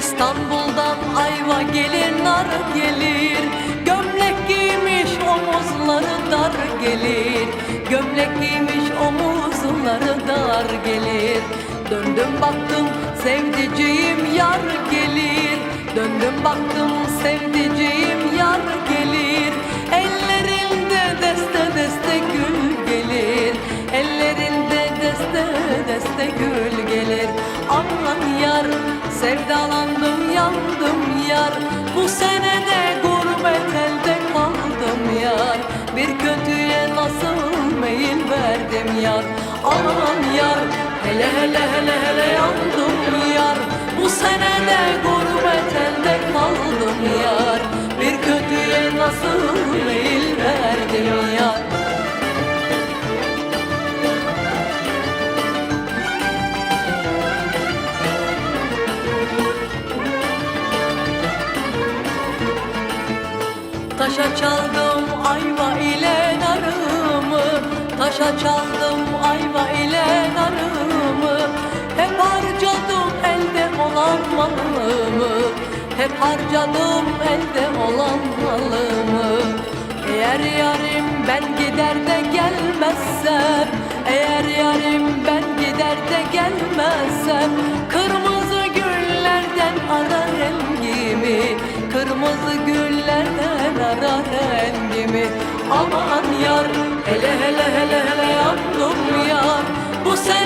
İstanbul'dan ayva gelir nar gelir. Gömlek giymiş omuzları dar gelir. Gömlek giymiş omuzları dar gelir. Döndüm baktım sevdiceğim yar gelir. Döndüm baktım sevdiceğim yar gelir. Ellerinde deste deste gül gelir. Eller yar Aman yar. Hele hele hele hele yandım yar. Bu senede gurbet elde kaldım yar. Bir kötüye nasıl meyil verdim yar? Taşa çaldım ayva ile narımı. Taşa çaldım Hep harcadım elde olan malımı. Eğer yarim ben gider de gelmezsem Eğer yarim ben gider de gelmezsem Kırmızı güllerden arar rengimi Kırmızı güllerden arar rengimi. Aman yar hele hele hele hele yandım yar Bu senede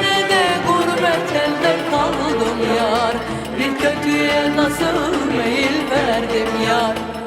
nasıl meyil verdim yar